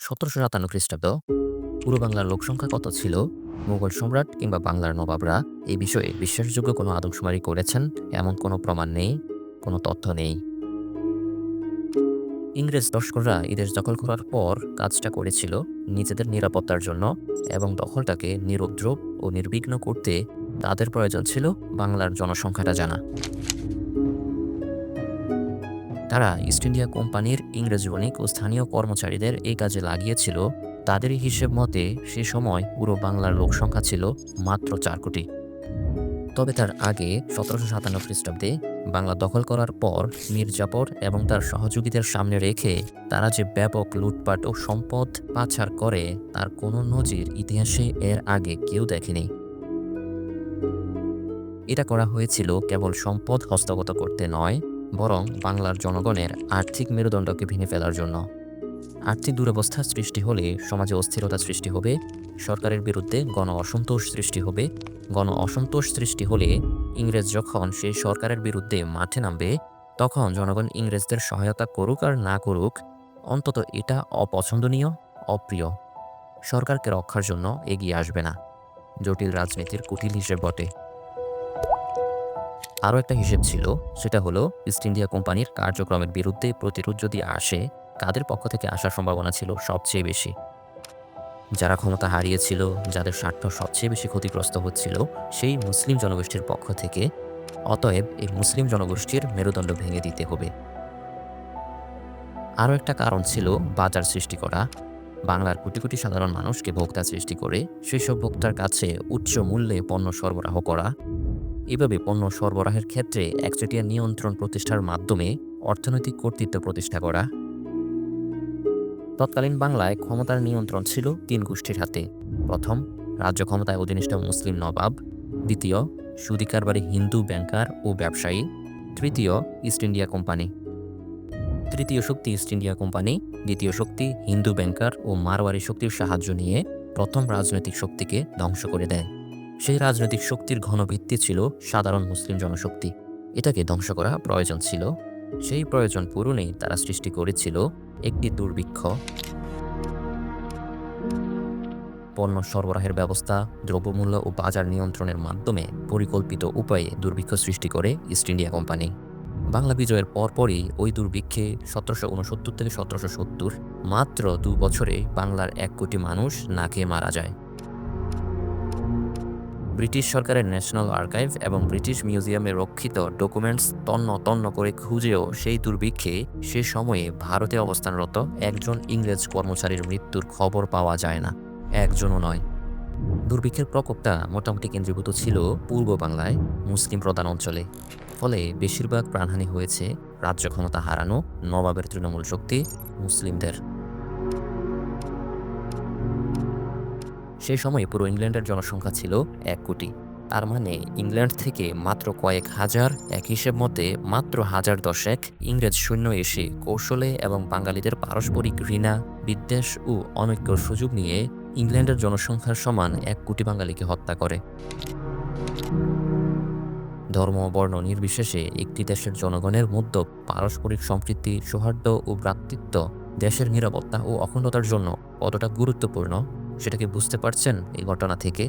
সতেরোশো সাতান্ন খ্রিস্টাব্দ পুরো বাংলার লোকসংখ্যা কত ছিল? মুঘল সম্রাট কিংবা বাংলার নবাবরা? এই বিষয়ে বিশ্বাসযোগ্য কোনো আদমশুমারি করেছেন? এমন কোনো প্রমাণ নেই? কোনো তথ্য নেই? ইংরেজ লস্কররা এদেশ দখল করার পর কাজটা করেছিল নিজেদের নিরাপত্তার জন্য এবং দখলটাকে নিরুদ্রব ও নির্বিঘ্ন করতে তাদের প্রয়োজন ছিল বাংলার জনসংখ্যাটা জানা। তারা ইস্ট ইন্ডিয়া কোম্পানির ইংরেজ বণিক ও স্থানীয় কর্মচারীদের এই কাজে লাগিয়েছিল। তাদেরই হিসেব মতে সে সময় পুরো বাংলার লোক সংখ্যা ছিল মাত্র চার কোটি। তবে তার আগে সতেরোশো সাতান্ন খ্রিস্টাব্দে বাংলা দখল করার পর মির্জাপর এবং তার সহযোগীদের সামনে রেখে তারা যে ব্যাপক লুটপাট ও সম্পদ পাচার করে, তার কোনো নজির ইতিহাসে এর আগে কেউ দেখেনি। এটা করা হয়েছিল কেবল সম্পদ হস্তগত করতে নয় বরং বাংলার জনগণের আর্থিক মেরুদণ্ডকে ভেঙে ফেলার জন্য। আর্থিক দুরবস্থা সৃষ্টি হলে সমাজে অস্থিরতা সৃষ্টি হবে, সরকারের বিরুদ্ধে গণ অসন্তোষ সৃষ্টি হবে। গণ অসন্তোষ সৃষ্টি হলে ইংরেজ যখন সেই সরকারের বিরুদ্ধে মাঠে নামবে, তখন জনগণ ইংরেজদের সহায়তা করুক আর না করুক, অন্তত এটা অপছন্দনীয়, অপ্রিয়। সরকারকে রক্ষার জন্য এগিয়ে আসবে না। জটিল রাজনীতির কুটিল হিসেব বটে। আরও একটা হিসেব ছিল, সেটা হলো ইস্ট ইন্ডিয়া কোম্পানির কার্যক্রমের বিরুদ্ধে প্রতিরোধ যদি আসে, কাদের পক্ষ থেকে আসার সম্ভাবনা ছিল সবচেয়ে বেশি? যারা ক্ষমতা হারিয়েছিল, যাদের স্বার্থ সবচেয়ে বেশি ক্ষতিগ্রস্ত হচ্ছিল, সেই মুসলিম জনগোষ্ঠীর পক্ষ থেকে, অতএব এই মুসলিম জনগোষ্ঠীর মেরুদণ্ড ভেঙে দিতে হবে। আরও একটা কারণ ছিল বাজার সৃষ্টি করা। বাংলার কোটি কোটি সাধারণ মানুষকে ভোক্তা সৃষ্টি করে সেই সব ভোক্তার কাছে উচ্চ মূল্যে পণ্য সরবরাহ করা। এভাবে পণ্য সরবরাহের ক্ষেত্রে একচেটিয়া নিয়ন্ত্রণ প্রতিষ্ঠার মাধ্যমে অর্থনৈতিক কর্তৃত্ব প্রতিষ্ঠা করা। তৎকালীন বাংলায় ক্ষমতার নিয়ন্ত্রণ ছিল তিন গোষ্ঠীর হাতে। প্রথম, রাজ্য ক্ষমতায় অধীনিষ্ঠ মুসলিম নবাব। দ্বিতীয় সুদিকারবাড়ি হিন্দু ব্যাংকার ও ব্যবসায়ী। তৃতীয়, ইস্ট ইন্ডিয়া কোম্পানি। তৃতীয় শক্তি ইস্ট ইন্ডিয়া কোম্পানি, দ্বিতীয় শক্তি হিন্দু ব্যাংকার ও মারোয়ারি শক্তির সাহায্য নিয়ে প্রথম রাজনৈতিক শক্তিকে ধ্বংস করে দেয়। সেই রাজনৈতিক শক্তির ঘনভিত্তি ছিল সাধারণ মুসলিম জনশক্তি। এটাকে ধ্বংস করা প্রয়োজন ছিল। সেই প্রয়োজন পূরণেই তারা সৃষ্টি করেছিল একটি দুর্ভিক্ষ। পণ্য সরবরাহের ব্যবস্থা, দ্রব্যমূল্য ও বাজার নিয়ন্ত্রণের মাধ্যমে পরিকল্পিত উপায়ে দুর্ভিক্ষ সৃষ্টি করে ইস্ট ইন্ডিয়া কোম্পানি বাংলা বিজয়ের পরপরই ওই দুর্ভিক্ষে সতেরোশো উনসত্তর থেকে সতেরোশো সত্তর, মাত্র দু বছরে বাংলার এক কোটি মানুষ না খেয়ে মারা যায়। ব্রিটিশ সরকারের ন্যাশনাল আর্কাইভ এবং ব্রিটিশ মিউজিয়ামে রক্ষিত ডকুমেন্টস তন্ন তন্ন করে খুঁজেও সেই দুর্ভিক্ষে সে সময়ে ভারতে অবস্থানরত একজন ইংরেজ কর্মচারীর মৃত্যুর খবর পাওয়া যায় না। একজনও নয়। দুর্ভিক্ষের প্রকোপটা মোটামুটি কেন্দ্রীভূত ছিল পূর্ব বাংলায় মুসলিম প্রধান অঞ্চলে। ফলে বেশিরভাগ প্রাণহানি হয়েছে রাজ্য ক্ষমতা হারানো, নবাবের তৃণমূল শক্তি মুসলিমদের। সেই সময় পুরো ইংল্যান্ডের জনসংখ্যা ছিল এক কোটি। তার মানে ইংল্যান্ড থেকে মাত্র কয়েক হাজার, এক হিসেব মতে মাত্র হাজার দশেক ইংরেজ সৈন্য এসে কৌশলে এবং বাঙালিদের পারস্পরিক ঘৃণা, বিদ্বেষ ও অনৈক্যর সুযোগ নিয়ে ইংল্যান্ডের জনসংখ্যার সমান এক কোটি বাঙালিকে হত্যা করে। ধর্ম বর্ণ নির্বিশেষে একটি দেশের জনগণের মধ্যে পারস্পরিক সম্প্রীতি, সৌহার্দ্য ও ভ্রাতৃত্ব দেশের নিরাপত্তা ও অখণ্ডতার জন্য কতটা গুরুত্বপূর্ণ? সেটাকে বুঝতে পারছেন এই ঘটনা থেকে?